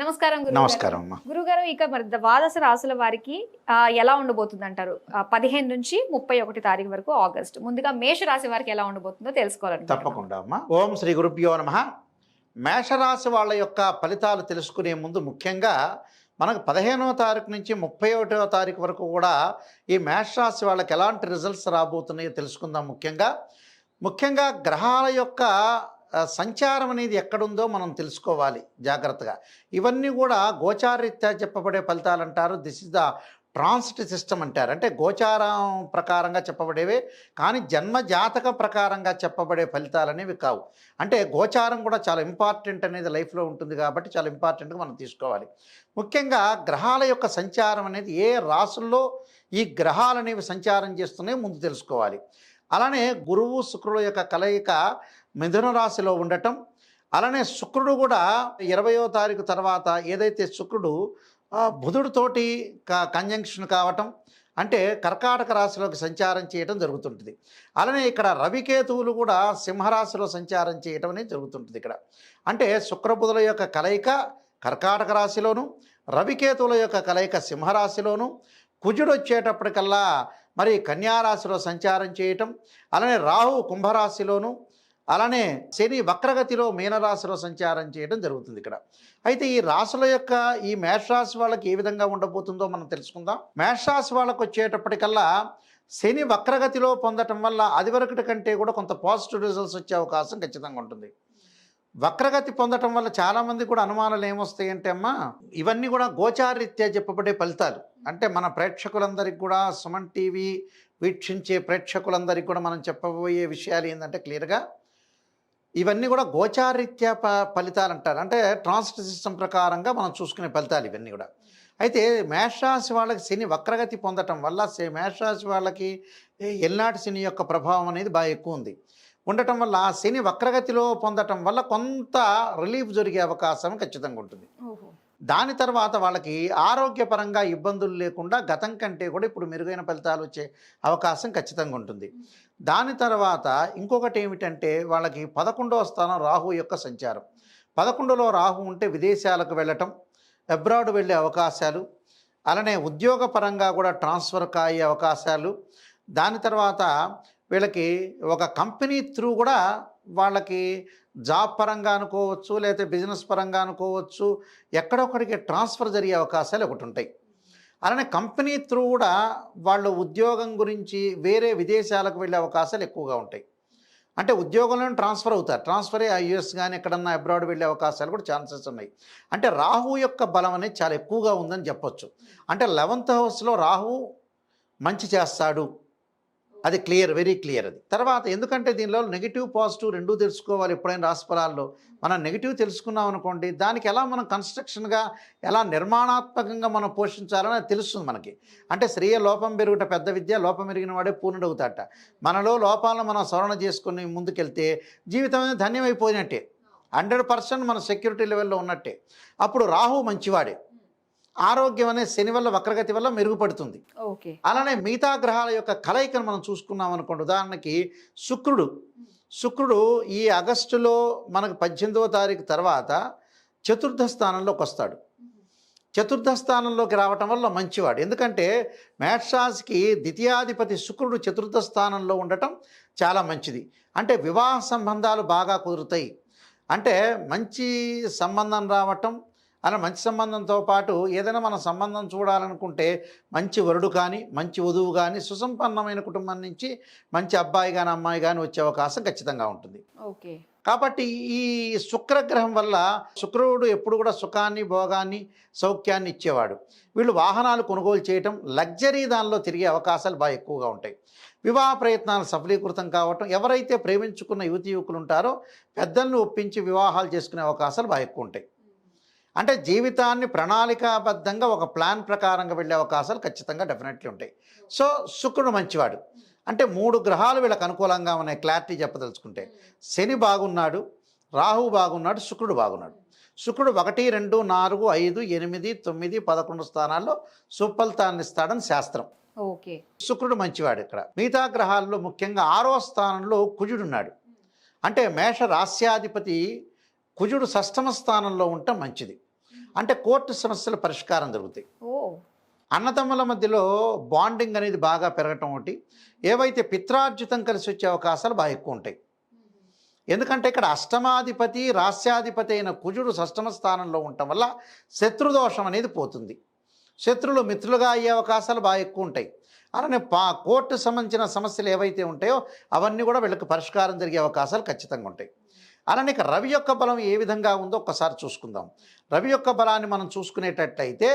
నమస్కారం. నమస్కారం అమ్మా. గురుగారు ఇక మరి ద్వాదశ రాసుల వారికి ఎలా ఉండబోతుంది అంటారు పదిహేను నుంచి ముప్పై ఒకటి తారీఖు వరకు ఆగస్ట్. ముందుగా మేష రాశి వారికి ఎలా ఉండబోతుందో తెలుసుకోవాలని తప్పకుండా అమ్మా. ఓం శ్రీ గురుభ్యో నమ. మేషరాశి వాళ్ళ యొక్క ఫలితాలు తెలుసుకునే ముందు ముఖ్యంగా మనకు పదిహేనవ తారీఖు నుంచి ముప్పై ఒకటవ తారీఖు వరకు కూడా ఈ మేషరాశి వాళ్ళకి ఎలాంటి రిజల్ట్స్ రాబోతున్నాయో తెలుసుకుందాం ముఖ్యంగా. ముఖ్యంగా గ్రహాల యొక్క సంచారం అనేది ఎక్కడుందో మనం తెలుసుకోవాలి జాగ్రత్తగా. ఇవన్నీ కూడా గోచారీత్యా చెప్పబడే ఫలితాలు అంటారు. This is the transit system అంటారు. అంటే గోచారం ప్రకారంగా చెప్పబడేవే కానీ జన్మ జాతక ప్రకారంగా చెప్పబడే ఫలితాలు అనేవి కావు. అంటే గోచారం కూడా చాలా ఇంపార్టెంట్ అనేది లైఫ్లో ఉంటుంది కాబట్టి చాలా ఇంపార్టెంట్గా మనం తీసుకోవాలి. ముఖ్యంగా గ్రహాల యొక్క సంచారం అనేది ఏ రాసుల్లో ఈ గ్రహాలు అనేవి సంచారం చేస్తున్నాయో ముందు తెలుసుకోవాలి. అలానే గురువు శుక్రుల యొక్క కలయిక మిథున రాశిలో ఉండటం. అలానే శుక్రుడు కూడా ఇరవయో తారీఖు తర్వాత ఏదైతే శుక్రుడు బుధుడితోటి క కంజంక్షన్ కావటం. అంటే కర్కాటక రాశిలోకి సంచారం చేయటం జరుగుతుంటుంది. అలానే ఇక్కడ రవికేతువులు కూడా సింహరాశిలో సంచారం చేయటం అనేది జరుగుతుంటుంది ఇక్కడ. అంటే శుక్రబుధుల యొక్క కలయిక కర్కాటక రాశిలోను రవికేతువుల యొక్క కలయిక సింహరాశిలోను కుజుడు వచ్చేటప్పటికల్లా మరి కన్యారాశిలో సంచారం చేయటం. అలానే రాహు కుంభరాశిలోను అలానే శని వక్రగతిలో మీనరాశిలో సంచారం చేయడం జరుగుతుంది ఇక్కడ. అయితే ఈ రాశుల యొక్క ఈ మేషరాశి వాళ్ళకి ఏ విధంగా ఉండబోతుందో మనం తెలుసుకుందాం. మేషరాశి వాళ్ళకు వచ్చేటప్పటికల్లా శని వక్రగతిలో పొందటం వల్ల అది వరకటి కంటే కూడా కొంత పాజిటివ్ రిజల్ట్స్ వచ్చే అవకాశం ఖచ్చితంగా ఉంటుంది. వక్రగతి పొందటం వల్ల చాలామంది కూడా అనుమానాలు ఏమొస్తాయంటే అమ్మా ఇవన్నీ కూడా గోచారీత్యా చెప్పబడే ఫలితాలు. అంటే మన ప్రేక్షకులందరికీ కూడా సుమన్ టీవీ వీక్షించే ప్రేక్షకులందరికీ కూడా మనం చెప్పబోయే విషయాలు ఏంటంటే క్లియర్గా ఇవన్నీ కూడా గోచారీత్యా ప ఫలితాలు అంటారు అంటే ట్రాన్సిట్ సిస్టమ్ ప్రకారంగా మనం చూసుకునే ఫలితాలు ఇవన్నీ కూడా. అయితే మేషరాశి వాళ్ళకి శని వక్రగతి పొందటం వల్ల మేషరాశి వాళ్ళకి ఎల్నాటి శని యొక్క ప్రభావం అనేది బాగా ఎక్కువ ఉంది. ఉండటం వల్ల ఆ శని వక్రగతిలో పొందటం వల్ల కొంత రిలీఫ్ జరిగే అవకాశం ఖచ్చితంగా ఉంటుంది. దాని తర్వాత వాళ్ళకి ఆరోగ్యపరంగా ఇబ్బందులు లేకుండా గతం కంటే కూడా ఇప్పుడు మెరుగైన ఫలితాలు వచ్చే అవకాశం ఖచ్చితంగా ఉంటుంది. దాని తర్వాత ఇంకొకటి ఏమిటంటే వాళ్ళకి పదకొండవ స్థానం రాహు యొక్క సంచారం. పదకొండులో రాహు ఉంటే విదేశాలకు వెళ్ళటం అబ్రాడ్ వెళ్ళే అవకాశాలు అలానే ఉద్యోగపరంగా కూడా ట్రాన్స్ఫర్ అయ్యే అవకాశాలు. దాని తర్వాత వీళ్ళకి ఒక కంపెనీ త్రూ కూడా వాళ్ళకి జాబ్ పరంగా అనుకోవచ్చు లేకపోతే బిజినెస్ పరంగా అనుకోవచ్చు ఎక్కడొక్కడికి ట్రాన్స్ఫర్ జరిగే అవకాశాలు ఒకటి ఉంటాయి. అలానే కంపెనీ త్రూ కూడా వాళ్ళు ఉద్యోగం గురించి వేరే విదేశాలకు వెళ్ళే అవకాశాలు ఎక్కువగా ఉంటాయి. అంటే ఉద్యోగంలోనే ట్రాన్స్ఫర్ అవుతారు. ట్రాన్స్ఫర్ అయ్యి యుఎస్ కానీ ఎక్కడన్నా అబ్రాడ్ వెళ్ళే అవకాశాలు కూడా ఛాన్సెస్ ఉన్నాయి. అంటే రాహు యొక్క బలం అనేది చాలా ఎక్కువగా ఉందని చెప్పొచ్చు. అంటే లెవెంత్ హౌస్లో రాహు మంచి చేస్తాడు. అది క్లియర్ వెరీ క్లియర్ అది. తర్వాత ఎందుకంటే దీనిలో నెగిటివ్ పాజిటివ్ రెండూ తెలుసుకోవాలి ఎప్పుడైనా రాశిఫలాల్లో మనం నెగిటివ్ తెలుసుకున్నాం అనుకోండి దానికి ఎలా మనం కన్స్ట్రక్షన్గా ఎలా నిర్మాణాత్మకంగా మనం పోషించాలని తెలుస్తుంది మనకి. అంటే స్త్రీయ లోపం పెరుగుట పెద్ద విద్య లోపం పెరిగిన వాడే పూర్ణుడవుతాట. మనలో లోపాలను మనం సవరణ చేసుకుని ముందుకెళ్తే జీవితం అనేది ధన్యమైపోయినట్టే. హండ్రెడ్ పర్సెంట్ మన సెక్యూరిటీ లెవెల్లో ఉన్నట్టే. అప్పుడు రాహు మంచివాడే. ఆరోగ్యం అనే శని వల్ల వక్రగతి వల్ల మెరుగుపడుతుంది. ఓకే. అలానే మిగతా గ్రహాల యొక్క కలయికను మనం చూసుకున్నాం అనుకోండి. ఉదాహరణకి శుక్రుడు. శుక్రుడు ఈ ఆగస్టులో మనకు పద్దెనిమిదవ తారీఖు తర్వాత చతుర్థ స్థానంలోకి వస్తాడు. చతుర్థ స్థానంలోకి రావటం వల్ల మంచివాడు. ఎందుకంటే మేషరాశికి ద్వితీయాధిపతి శుక్రుడు చతుర్థ స్థానంలో ఉండటం చాలా మంచిది. అంటే వివాహ సంబంధాలు బాగా కుదురుతాయి. అంటే మంచి సంబంధం రావటం అలా మంచి సంబంధంతో పాటు ఏదైనా మన సంబంధం చూడాలనుకుంటే మంచి వరుడు కానీ మంచి వధువు కానీ సుసంపన్నమైన కుటుంబం నుంచి మంచి అబ్బాయి కానీ అమ్మాయి కానీ వచ్చే అవకాశం ఖచ్చితంగా ఉంటుంది. ఓకే. కాబట్టి ఈ శుక్రగ్రహం వల్ల శుక్రుడు ఎప్పుడు కూడా సుఖాన్ని భోగాన్ని సౌఖ్యాన్ని ఇచ్చేవాడు. వీళ్ళు వాహనాలు కొనుగోలు చేయటం లగ్జరీ దానిలో తిరిగే అవకాశాలు బాగా ఎక్కువగా ఉంటాయి. వివాహ ప్రయత్నాలు సఫలీకృతం కావటం ఎవరైతే ప్రేమించుకున్న యువతి యువకులు ఉంటారో పెద్దలను ఒప్పించి వివాహాలు చేసుకునే అవకాశాలు బాగా ఎక్కువ ఉంటాయి. అంటే జీవితాన్ని ప్రణాళికాబద్ధంగా ఒక ప్లాన్ ప్రకారంగా వెళ్ళే అవకాశాలు ఖచ్చితంగా డెఫినెట్లీ ఉంటాయి. సో శుక్రుడు మంచివాడు. అంటే మూడు గ్రహాలు వీళ్ళకి అనుకూలంగా ఉన్నాయి క్లారిటీ చెప్పదలుచుకుంటే. శని బాగున్నాడు రాహు బాగున్నాడు శుక్రుడు బాగున్నాడు. శుక్రుడు ఒకటి రెండు నాలుగు ఐదు ఎనిమిది తొమ్మిది పదకొండు స్థానాల్లో సుఫలితాన్ని ఇస్తాడని శాస్త్రం. ఓకే. శుక్రుడు మంచివాడు ఇక్కడ. మిగతా గ్రహాల్లో ముఖ్యంగా ఆరో స్థానంలో కుజుడు ఉన్నాడు. అంటే మేష రాస్యాధిపతి కుజుడు షష్టమ స్థానంలో ఉండటం మంచిది. అంటే కోర్టు సమస్యల పరిష్కారం జరుగుతాయి ఓ. అన్నతమ్ముల మధ్యలో బాండింగ్ అనేది బాగా పెరగటం ఒకటి. ఏవైతే పిత్రార్జితం కలిసి వచ్చే అవకాశాలు బాగా ఎక్కువ ఉంటాయి. ఎందుకంటే ఇక్కడ అష్టమాధిపతి రాస్యాధిపతి అయిన కుజుడు షష్టమ స్థానంలో ఉండటం వల్ల శత్రుదోషం అనేది పోతుంది. శత్రులు మిత్రులుగా అయ్యే అవకాశాలు బాగా ఎక్కువ ఉంటాయి. అలానే పా కోర్టు సంబంధించిన సమస్యలు ఏవైతే ఉంటాయో అవన్నీ కూడా వీళ్ళకి పరిష్కారం జరిగే అవకాశాలు ఖచ్చితంగా ఉంటాయి. అలానే ఇక రవి యొక్క బలం ఏ విధంగా ఉందో ఒక్కసారి చూసుకుందాం. రవి యొక్క బలాన్ని మనం చూసుకునేటట్టయితే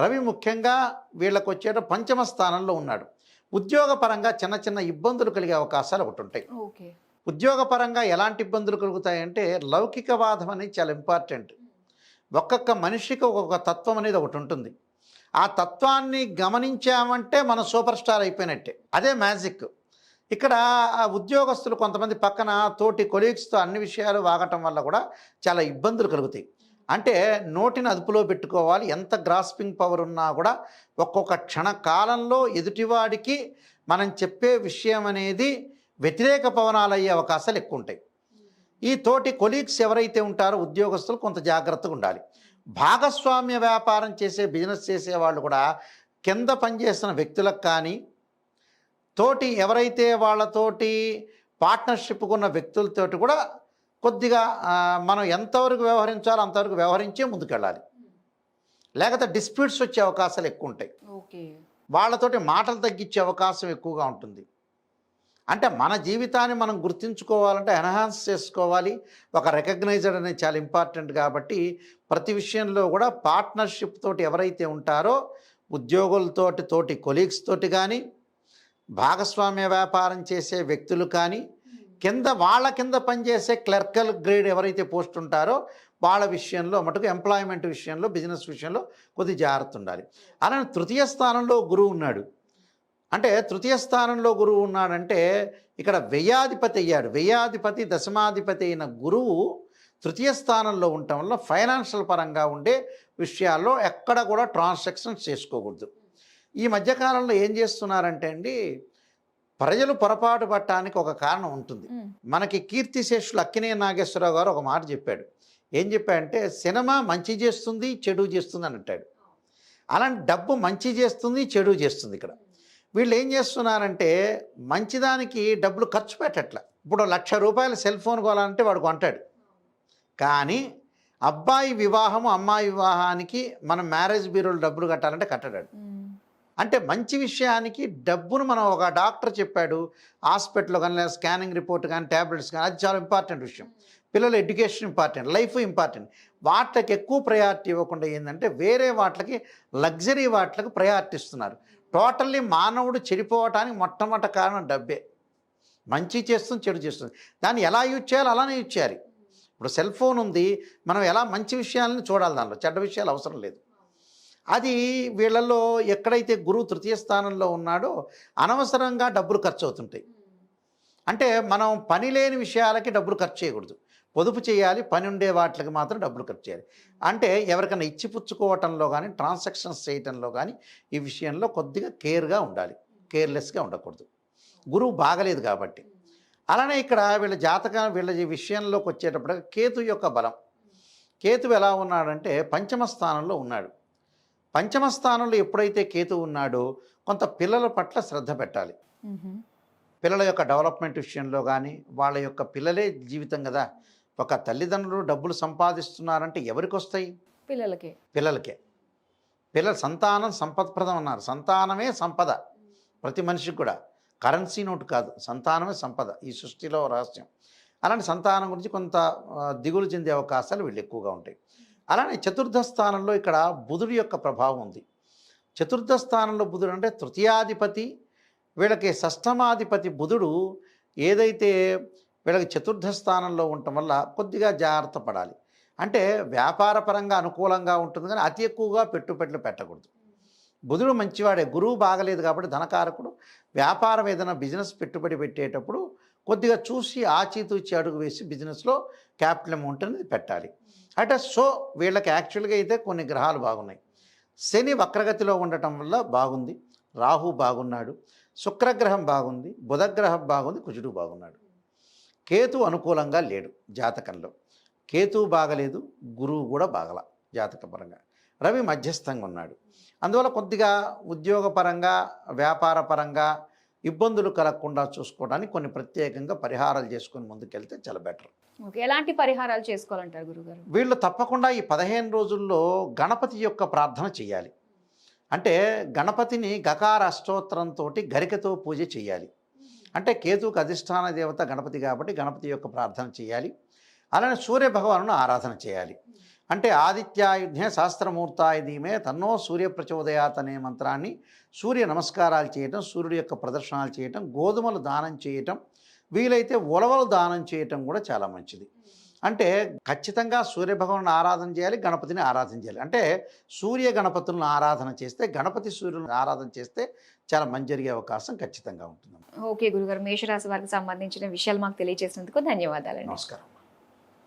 రవి ముఖ్యంగా వీళ్ళకు వచ్చేట పంచమ స్థానంలో ఉన్నాడు. ఉద్యోగపరంగా చిన్న చిన్న ఇబ్బందులు కలిగే అవకాశాలు ఒకటి ఉంటాయి. ఉద్యోగపరంగా ఎలాంటి ఇబ్బందులు కలుగుతాయంటే లౌకికవాదం అనేది చాలా ఇంపార్టెంట్. ఒక్కొక్క మనిషికి ఒక్కొక్క తత్వం అనేది ఒకటి ఉంటుంది. ఆ తత్వాన్ని గమనించామంటే మనం సూపర్ స్టార్ అయిపోయినట్టే. అదే మ్యాజిక్. ఇక్కడ ఆ ఉద్యోగస్తులు కొంతమంది పక్కన తోటి కొలీగ్స్తో అన్ని విషయాలు వాగటం వల్ల కూడా చాలా ఇబ్బందులు కలుగుతాయి. అంటే నోటిని అదుపులో పెట్టుకోవాలి. ఎంత గ్రాస్పింగ్ పవర్ ఉన్నా కూడా ఒక్కొక్క క్షణ కాలంలో ఎదుటివాడికి మనం చెప్పే విషయం అనేది వ్యతిరేక పవనాలు అయ్యే అవకాశాలు ఎక్కువ ఉంటాయి. ఈ తోటి కొలీగ్స్ ఎవరైతే ఉంటారో ఉద్యోగస్తులు కొంత జాగ్రత్తగా ఉండాలి. భాగస్వామ్య వ్యాపారం చేసే బిజినెస్ చేసే వాళ్ళు కూడా కింద పనిచేసిన వ్యక్తులకు కానీ తోటి ఎవరైతే వాళ్ళతోటి పార్ట్నర్షిప్ ఉన్న వ్యక్తులతోటి కూడా కొద్దిగా మనం ఎంతవరకు వ్యవహరించాలో అంతవరకు వ్యవహరించే ముందుకెళ్ళాలి. లేకపోతే డిస్ప్యూట్స్ వచ్చే అవకాశాలు ఎక్కువ ఉంటాయి. ఓకే. వాళ్ళతోటి మాటలు తగ్గించే అవకాశం ఎక్కువగా ఉంటుంది. అంటే మన జీవితాన్ని మనం గుర్తించుకోవాలంటే ఎన్హాన్స్ చేసుకోవాలి. ఒక రికగ్నైజర్ అనేది చాలా ఇంపార్టెంట్ కాబట్టి ప్రతి విషయంలో కూడా పార్ట్నర్షిప్ తోటి ఎవరైతే ఉంటారో ఉద్యోగులతోటి తోటి కొలీగ్స్ తోటి కానీ భాగస్వామ్య వ్యాపారం చేసే వ్యక్తులు కానీ కింద వాళ్ళ కింద పనిచేసే క్లర్కల్ గ్రేడ్ ఎవరైతే పోస్ట్ ఉంటారో వాళ్ళ విషయంలో మటుకు ఎంప్లాయ్మెంట్ విషయంలో బిజినెస్ విషయంలో కొద్ది జాగ్రత్త ఉండాలి. అలానే తృతీయ స్థానంలో గురువు ఉన్నాడు. అంటే తృతీయ స్థానంలో గురువు ఉన్నాడంటే ఇక్కడ వ్యయాధిపతి అయ్యాడు. వ్యయాధిపతి దశమాధిపతి అయిన గురువు తృతీయ స్థానంలో ఉండటం వల్ల ఫైనాన్షియల్ పరంగా ఉండే విషయాల్లో ఎక్కడ కూడా ట్రాన్సాక్షన్స్ చేసుకోకూడదు. ఈ మధ్యకాలంలో ఏం చేస్తున్నారంటే అండి ప్రజలు పొరపాటు పట్టడానికి ఒక కారణం ఉంటుంది. మనకి కీర్తిశేషులు అక్కినే నాగేశ్వరరావు గారు ఒక మాట చెప్పాడు. ఏం చెప్పాడంటే సినిమా మంచి చేస్తుంది చెడు చేస్తుంది అని అంటాడు. అలాంటి డబ్బు మంచి చేస్తుంది చెడు చేస్తుంది ఇక్కడ. వీళ్ళు ఏం చేస్తున్నారంటే మంచిదానికి డబ్బులు ఖర్చు పెట్టట్ల. ఇప్పుడు లక్ష రూపాయల సెల్ ఫోన్ కొనాలంటే వాడు కొంటాడు. కానీ అబ్బాయి వివాహము అమ్మాయి వివాహానికి మనం మ్యారేజ్ బ్యూరోలు డబ్బులు కట్టాలంటే కట్టడాడు. అంటే మంచి విషయానికి డబ్బును మనం ఒక డాక్టర్ చెప్పాడు హాస్పిటల్లో కానీ లేదా స్కానింగ్ రిపోర్ట్ కానీ ట్యాబ్లెట్స్ కానీ అది చాలా ఇంపార్టెంట్ విషయం. పిల్లల ఎడ్యుకేషన్ ఇంపార్టెంట్ లైఫ్ ఇంపార్టెంట్. వాటికి ఎక్కువ ప్రయారిటీ ఇవ్వకుండా ఏంటంటే వేరే వాటికి లగ్జరీ వాటికి ప్రయారిటీ ఇస్తున్నారు. టోటల్లీ మానవుడు చెడిపోవటానికి మొట్టమొదటి కారణం డబ్బే. మంచి చేస్తుంది చెడు చేస్తుంది. దాన్ని ఎలా యూజ్ చేయాలో అలానే యూజ్ చేయాలి. ఇప్పుడు సెల్ ఫోన్ ఉంది మనం ఎలా మంచి విషయాలను చూడాలి దానిలో చెడ్డ విషయాలు అవసరం లేదు. అది వీళ్ళల్లో ఎక్కడైతే గురువు తృతీయ స్థానంలో ఉన్నాడో అనవసరంగా డబ్బులు ఖర్చు అవుతుంటాయి అంటే మనం పని లేని విషయాలకి డబ్బులు ఖర్చు చేయకూడదు. పొదుపు చేయాలి పని ఉండే వాటికి మాత్రం డబ్బులు ఖర్చు చేయాలి. అంటే ఎవరికైనా ఇచ్చి పుచ్చుకోవటంలో కానీ ట్రాన్సాక్షన్స్ చేయటంలో కానీ ఈ విషయంలో కొద్దిగా కేర్గా ఉండాలి. కేర్లెస్గా ఉండకూడదు. గురువు బాగలేదు కాబట్టి. అలానే ఇక్కడ వీళ్ళ జాతకం వీళ్ళ విషయంలోకి వచ్చేటప్పుడు కేతు యొక్క బలం. కేతు ఎలా ఉన్నాడంటే పంచమ స్థానంలో ఉన్నాడు. పంచమ స్థానంలో ఎప్పుడైతే కేతు ఉన్నాడో కొంత పిల్లల పట్ల శ్రద్ధ పెట్టాలి. పిల్లల యొక్క డెవలప్మెంట్ విషయంలో కానీ వాళ్ళ యొక్క పిల్లలే జీవితం కదా. ఒక తల్లిదండ్రులు డబ్బులు సంపాదిస్తున్నారంటే ఎవరికి వస్తాయి? పిల్లలకి. పిల్లలకే. పిల్లల సంతానం సంపదప్రదం అన్నారు. సంతానమే సంపద ప్రతి మనిషికి కూడా. కరెన్సీ నోటు కాదు. సంతానమే సంపద. ఈ సృష్టిలో రహస్యం. అలాంటి సంతానం గురించి కొంత దిగులు చెందే అవకాశాలు వీళ్ళు ఎక్కువగా ఉంటాయి. అలానే చతుర్థ స్థానంలో ఇక్కడ బుధుడి యొక్క ప్రభావం ఉంది. చతుర్థ స్థానంలో బుధుడు అంటే తృతీయాధిపతి వీళ్ళకి షష్టమాధిపతి బుధుడు ఏదైతే వీళ్ళకి చతుర్థ స్థానంలో ఉండటం వల్ల కొద్దిగా జాగ్రత్త పడాలి. అంటే వ్యాపారపరంగా అనుకూలంగా ఉంటుంది కానీ అతి ఎక్కువగా పెట్టుబడులు పెట్టకూడదు. బుధుడు మంచివాడే గురువు బాగలేదు కాబట్టి ధనకారకుడు వ్యాపారం ఏదైనా బిజినెస్ పెట్టుబడి పెట్టేటప్పుడు కొద్దిగా చూసి ఆచితూచి అడుగు వేసి బిజినెస్లో క్యాపిటల్ అమౌంట్ అనేది పెట్టాలి. అంటే సో వీళ్ళకి యాక్చువల్గా అయితే కొన్ని గ్రహాలు బాగున్నాయి. శని వక్రగతిలో ఉండటం వల్ల బాగుంది. రాహు బాగున్నాడు. శుక్రగ్రహం బాగుంది. బుధగ్రహం బాగుంది. కుజుడు బాగున్నాడు. కేతు అనుకూలంగా లేడు జాతకంలో. కేతు బాగలేదు. గురువు కూడా బాగల జాతకపరంగా రవి మధ్యస్థంగా ఉన్నాడు. అందువల్ల కొద్దిగా ఉద్యోగపరంగా వ్యాపారపరంగా ఇబ్బందులు కలగకుండా చూసుకోవడానికి కొన్ని ప్రత్యేకంగా పరిహారాలు చేసుకొని ముందుకెళ్తే చాలా బెటర్. ఎలాంటి పరిహారాలు చేసుకోవాలంటారు గురుగారు? వీళ్ళు తప్పకుండా ఈ పదిహేను రోజుల్లో గణపతి యొక్క ప్రార్థన చేయాలి. అంటే గణపతిని గకార అష్టోత్తరంతో గరికతో పూజ చేయాలి. అంటే కేతుకు అధిష్టాన దేవత గణపతి కాబట్టి గణపతి యొక్క ప్రార్థన చేయాలి. అలానే సూర్య భగవాను ఆరాధన చేయాలి. అంటే ఆదిత్యాయుధ్నే శాస్త్రమూర్తాయ ధీమే తన్నో సూర్య ప్రచోదయాత్ అనే మంత్రాన్ని సూర్య నమస్కారాలు చేయటం సూర్యుడి యొక్క ప్రదర్శనాలు చేయటం గోధుమలు దానం చేయటం వీలైతే ఉలవలు దానం చేయటం కూడా చాలా మంచిది. అంటే ఖచ్చితంగా సూర్యభగవాను ఆరాధన చేయాలి గణపతిని ఆరాధన చేయాలి. అంటే సూర్య గణపతులను ఆరాధన చేస్తే గణపతి సూర్యులను ఆరాధన చేస్తే చాలా మంచి జరిగే అవకాశం ఖచ్చితంగా ఉంటుంది ఓకే గురుగారు మేషరాశి వారికి సంబంధించిన విషయాలు మాకు తెలియజేసినందుకు ధన్యవాదాలండి. నమస్కారం.